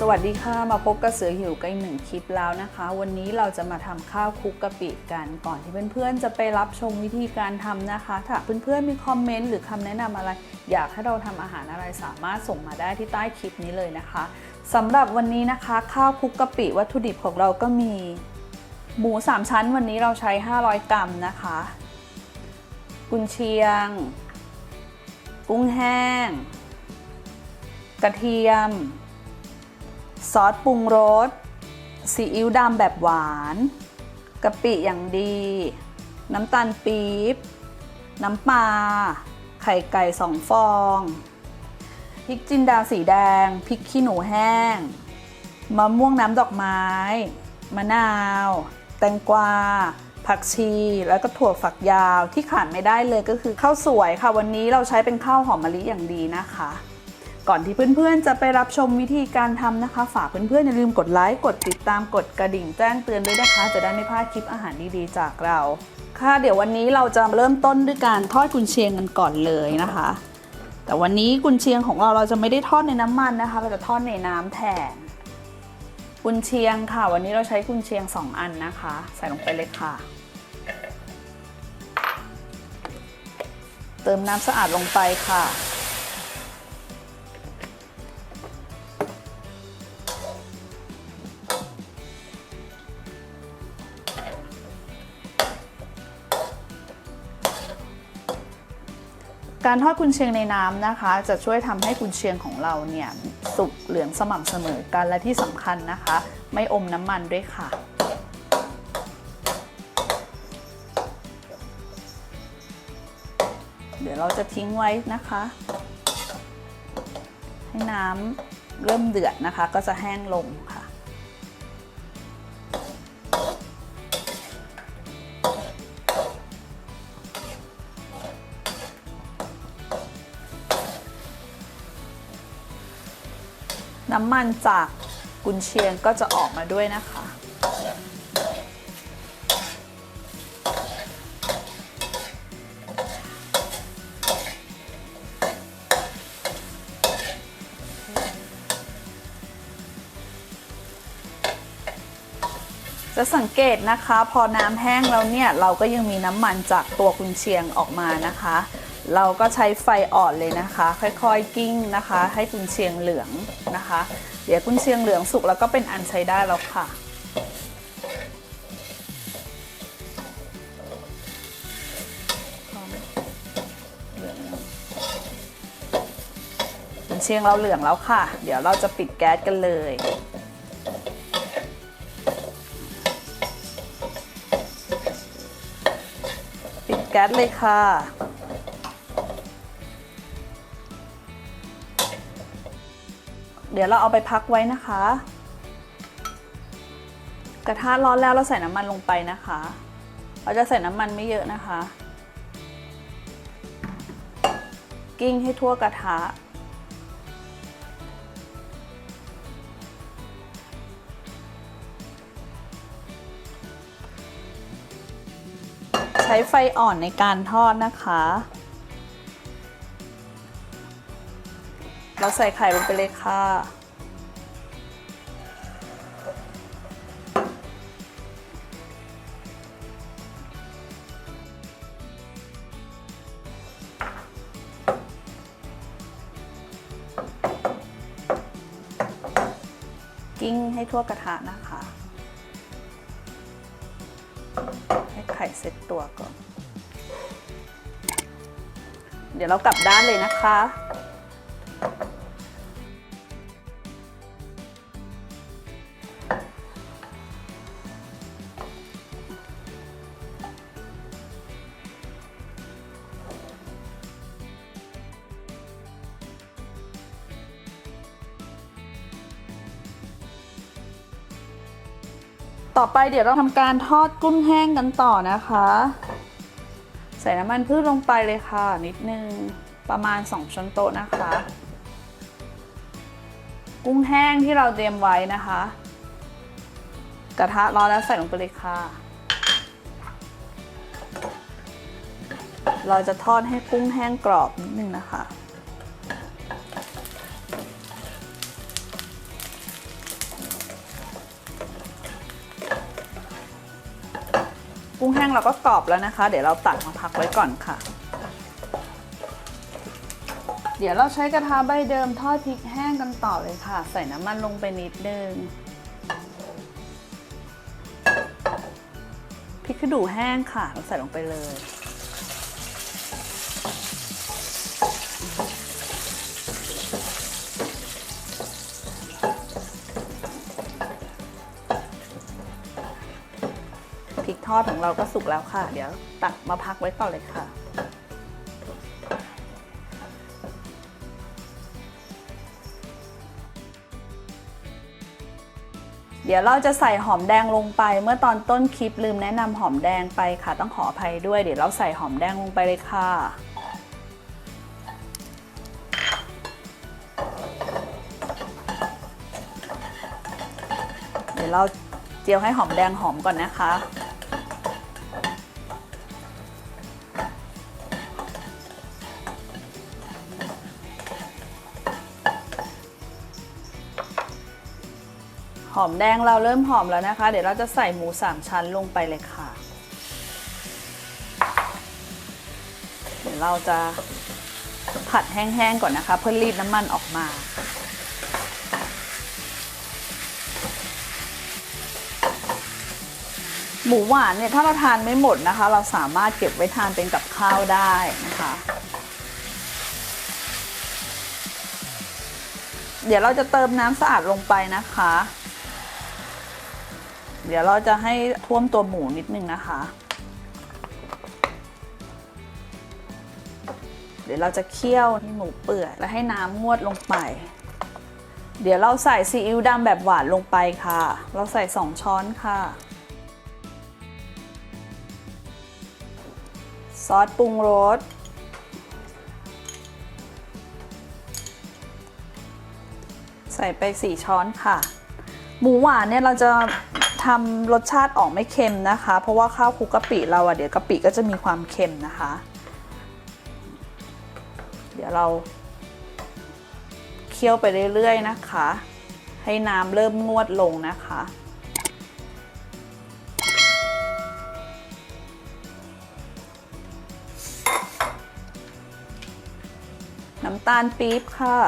สวัสดีค่ะ มาพบกับเสือหิวกันอีกหนึ่งคลิปแล้วนะคะ วันนี้เราจะมาทำข้าวคลุกกะปิกันก่อนที่เพื่อนๆจะไปรับชมวิธีการทำนะคะ ถ้าเพื่อนๆมีคอมเมนต์หรือคำแนะนำอะไร อยากให้เราทำอาหารอะไรสามารถส่งมาได้ที่ใต้คลิปนี้เลยนะคะสำหรับวันนี้นะคะ ข้าวคลุกกะปิวัตถุดิบของเราก็มี หมู 3 ชั้นวันนี้เราใช้ 500 กรัมนะคะ กุนเชียง กุ้งแห้ง กระเทียม ซอสปรุงรสซีอิ๊วดำแบบหวานกะปิอย่างดี น้ำตาลปี๊บ น้ำปลาไข่ไก่สองฟองพริกจินดาสีแดงพริกขี้หนูแห้งมะม่วงน้ำดอกไม้ มะนาว แตงกวา ผักชี แล้วก็ถั่วฝักยาวที่ขาดไม่ได้เลยก็คือข้าวสวยค่ะ วันนี้เราใช้เป็นข้าวหอมมะลิอย่างดีนะคะ ก่อนที่เพื่อนๆ จะไปรับชมวิธีการทำนะคะ ฝากเพื่อนๆ อย่าลืมกดไลค์ กดติดตาม กดกระดิ่งแจ้งเตือนด้วยนะคะ จะได้ไม่พลาดคลิปอาหารดีๆ จากเรา ค่ะ เดี๋ยววันนี้เราจะเริ่มต้นด้วยการทอดกุนเชียงกันก่อนเลยนะคะ แต่วันนี้กุนเชียงของเราเราจะไม่ได้ทอดในน้ำมันนะคะ เราจะทอดในน้ำแทน กุนเชียงค่ะ วันนี้เราใช้กุนเชียง 2 อันนะคะ ใส่ลงไปเลยค่ะ เติมน้ำสะอาดลงไปค่ะ การทอดกุนเชียงในน้ำนะคะ จะช่วยทำให้กุนเชียงของเราเนี่ยสุกเหลืองสม่ำเสมอกันและที่สำคัญนะคะ ไม่อมน้ำมันด้วยค่ะเดี๋ยวเราจะทิ้งไว้นะคะ ให้น้ำเริ่มเดือดนะคะ ก็จะแห้งลงค่ะ น้ำมันจากกุนเชียงก็จะออกมาด้วยนะคะ จะสังเกตนะคะ พอน้ำแห้งแล้วเนี่ย เราก็ยังมีน้ำมันจากตัวกุนเชียงออกมานะคะ เราก็ใช้ไฟอ่อนเลยนะคะ ค่อยๆกิ้งนะคะ ให้กุนเชียงเหลืองนะคะ เดี๋ยวกุนเชียงเหลืองสุกแล้วก็เป็นอันใช้ได้แล้วค่ะ กุนเชียงเราเหลืองแล้วค่ะ เดี๋ยวเราจะปิดแก๊สกันเลยปิดแก๊สเลยค่ะ เดี๋ยวเราเอาไปพักไว้นะคะ กระทะร้อนแล้วเราใส่น้ำมันลงไปนะคะ เราจะใส่น้ำมันไม่เยอะนะคะ กิ้งให้ทั่วกระทะใช้ไฟอ่อนในการทอดนะคะ เราใส่ไข่ลงไปเลยค่ะ กิ้งให้ทั่วกระทะนะคะ ให้ไข่เซ็ตตัวก่อน เดี๋ยวเรากลับด้านเลยนะคะ ต่อไปเดี๋ยวเราทำการทอดกุ้งแห้งกันต่อนะคะ ใส่น้ำมันพืชลงไปเลยค่ะ นิดนึงประมาณ 2ช้อนโต๊ะนะคะ กุ้งแห้งที่เราเตรียมไว้นะคะ กระทะร้อนแล้วใส่ลงไปเลยค่ะ เราจะทอดให้กุ้งแห้งกรอบนิดนึงนะคะ กุ้งแห้งเราก็กรอบแล้วนะคะ เดี๋ยวเราตักมาพักไว้ก่อนค่ะ เดี๋ยวเราใช้กระทะใบเดิมทอดพริกแห้งกันต่อเลยค่ะ ใส่น้ำมันลงไปนิดนึงพริกขี้หนูแห้งค่ะเราใส่ลงไปเลย อดของเราก็สุกแล้วค่ะ เดี๋ยวตักมาพักไว้ก่อนเลยค่ะ เดี๋ยวเราจะใส่หอมแดงลงไป เมื่อตอนต้นคลิปลืมแนะนำหอมแดงไปค่ะ ต้องขออภัยด้วย เดี๋ยวเราใส่หอมแดงลงไปเลยค่ะเดี๋ยวเราเจียวให้หอมแดงหอมก่อนนะคะ หอมแดงเราเริ่มหอมแล้วนะคะ เดี๋ยวเราจะใส่หมูสามชั้นลงไปเลยค่ะ เดี๋ยวเราจะผัดแห้งๆก่อนนะคะ เพื่อรีดน้ำมันออกมา หมูหวานเนี่ยถ้าเราทานไม่หมดนะคะ เราสามารถเก็บไว้ทานเป็นกับข้าวได้นะคะเดี๋ยวเราจะเติมน้ำสะอาดลงไปนะคะ เดี๋ยวเราจะให้ท่วมตัวหมูนิดนึงนะคะ เดี๋ยวเราจะเคี่ยวให้หมูเปื่อยแล้วให้น้ำงวดลงไป เดี๋ยวเราใส่ซีอิ๊วดำแบบหวานลงไปค่ะ เราใส่ 2 ช้อนค่ะ ซอสปรุงรสใส่ไป 4 ช้อนค่ะ หมูหวานเนี่ยเราจะทำรสชาติออกไม่เค็มนะคะ เพราะว่าข้าวคลุกกะปิเราอะเดี๋ยวกะปิก็จะมีความเค็มนะคะ เดี๋ยวเราเคี่ยวไปเรื่อยๆนะคะ ให้น้ำเริ่มงวดลงนะคะน้ำตาลปี๊บค่ะ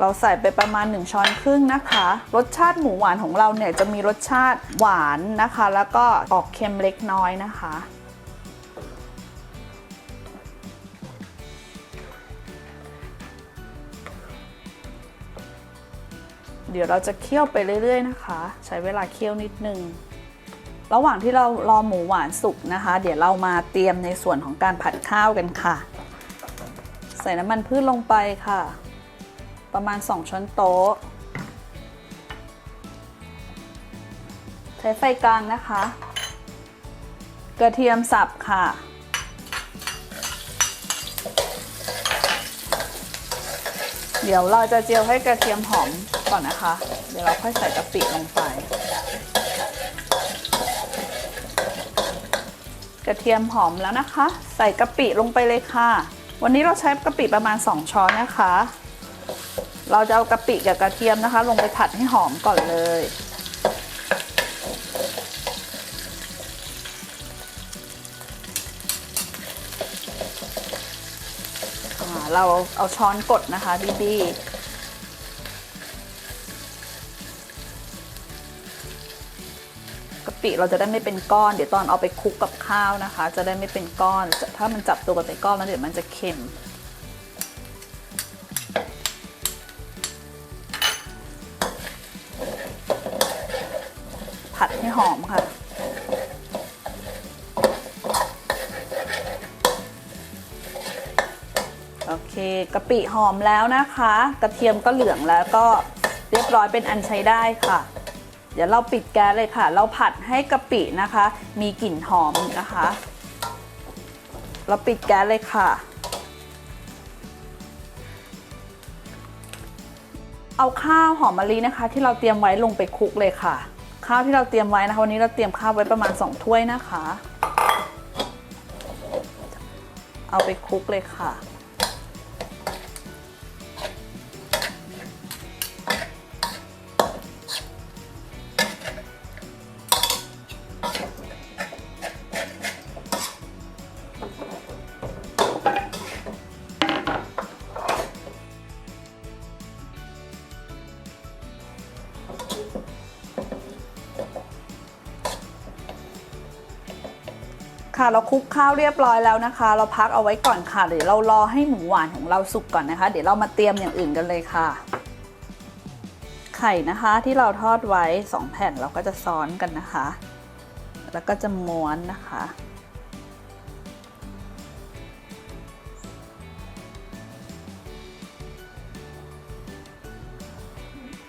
เราใส่ไปประมาณ 1 ช้อนครึ่งนะคะ รสชาติหมูหวานของเราเนี่ยจะมีรสชาติหวานนะคะ แล้วก็ออกเค็มเล็กน้อยนะคะ เดี๋ยวเราจะเคี่ยวไปเรื่อยๆนะคะ ใช้เวลาเคี่ยวนิดนึงระหว่างที่เรารอหมูหวานสุกนะคะ เดี๋ยวเรามาเตรียมในส่วนของการผัดข้าวกันค่ะ ใส่น้ำมันพืชลงไปค่ะ ประมาณ 2 ช้อนโต๊ะ ใช้ไฟกลางนะคะ กระเทียมสับค่ะ เดี๋ยวเราจะเจียวให้กระเทียมหอมก่อนนะคะ เดี๋ยวเราค่อยใส่กะปิลงไป กระเทียมหอมแล้วนะคะ ใส่กะปิลงไปเลยค่ะ วันนี้เราใช้กะปิประมาณ 2 ช้อนนะคะ เราจะเอากะปิกับกระเทียมนะคะ ลงไปผัดให้หอมก่อนเลย เราเอาช้อนกดนะคะบีๆกะปิเราจะได้ไม่เป็นก้อน เดี๋ยวตอนเอาไปคลุกกับข้าวนะคะ จะได้ไม่เป็นก้อน ถ้ามันจับตัวกันเป็นก้อนแล้วเดี๋ยวมันจะเค็ม ผัดให้หอมค่ะ โอเคกะปิหอมแล้วนะคะ กระเทียมก็เหลืองแล้วก็เรียบร้อยเป็นอันใช้ได้ค่ะ เดี๋ยวเราปิดแก๊สเลยค่ะ เราผัดให้กะปินะคะ มีกลิ่นหอมนะคะ เราปิดแก๊สเลยค่ะเอาข้าวหอมมะลินะคะ ที่เราเตรียมไว้ลงไปคลุกเลยค่ะ ข้าวที่เราเตรียมไว้นะคะ วันนี้เราเตรียมข้าวไว้ประมาณ 2 ถ้วยนะคะ เอาไปคลุกเลยค่ะค่ะ เราคลุกข้าวเรียบร้อยแล้วนะคะ เราพักเอาไว้ก่อนค่ะเดี๋ยวเรารอให้หมูหวานของเราสุกก่อนนะคะ เดี๋ยวเรามาเตรียมอย่างอื่นกันเลยค่ะ ไข่นะคะที่เราทอดไว้ 2 แผ่นเราก็จะซ้อนกันนะคะ แล้วก็จะม้วนนะคะ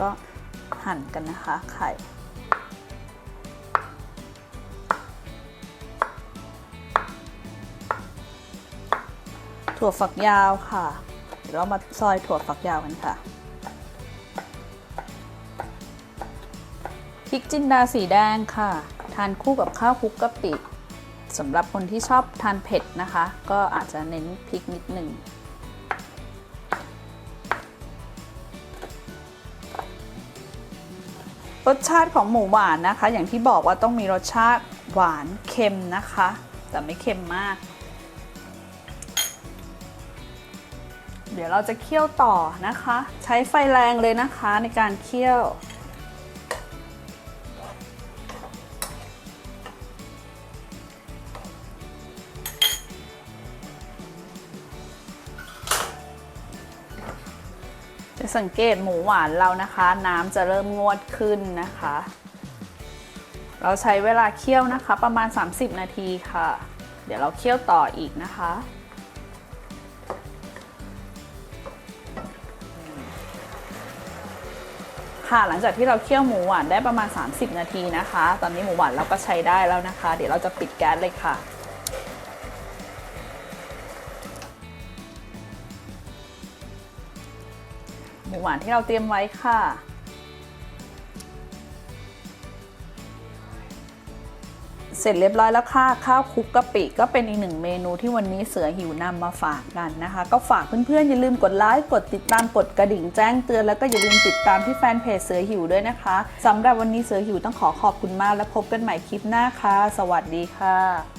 ก็หั่นกันนะคะไข่ ถั่วฝักยาวค่ะ เดี๋ยวเรามาซอยถั่วฝักยาวกันค่ะพริกจินดาสีแดงค่ะ ทานคู่กับข้าวคลุกกะปิสำหรับคนที่ชอบทานเผ็ดนะคะ ก็อาจจะเน้นพริกนิดหนึ่งรสชาติของหมูหวานนะคะ อย่างที่บอกว่าต้องมีรสชาติหวานเค็มนะคะ แต่ไม่เค็มมาก เดี๋ยวเราจะเคี่ยวต่อนะคะ ใช้ไฟแรงเลยนะคะในการเคี่ยว จะสังเกตหมูหวานเรานะคะ น้ำจะเริ่มงวดขึ้นนะคะ เราใช้เวลาเคี่ยวนะคะประมาณ 30 นาทีค่ะ เดี๋ยวเราเคี่ยวต่ออีกนะคะ ค่ะ หลังจากที่เราเคี่ยวหมูหวานได้ประมาณ 30 นาทีนะคะ ตอนนี้หมูหวานเราก็ใช้ได้แล้วนะคะ เดี๋ยวเราจะปิดแก๊สเลยค่ะหมูหวานที่เราเตรียมไว้ค่ะ เสร็จเรียบร้อยแล้วค่ะ ข้าวคลุกกะปิก็เป็นอีกหนึ่งเมนูที่วันนี้เสือหิวนำมาฝากกันนะคะ ก็ฝากเพื่อนๆอย่าลืมกดไลค์กดติดตามกดกระดิ่งแจ้งเตือนแล้วก็อย่าลืมติดตามที่แฟนเพจเสือหิวด้วยนะคะสำหรับวันนี้เสือหิวต้องขอขอบคุณมากและพบกันใหม่คลิปหน้าค่ะ สวัสดีค่ะ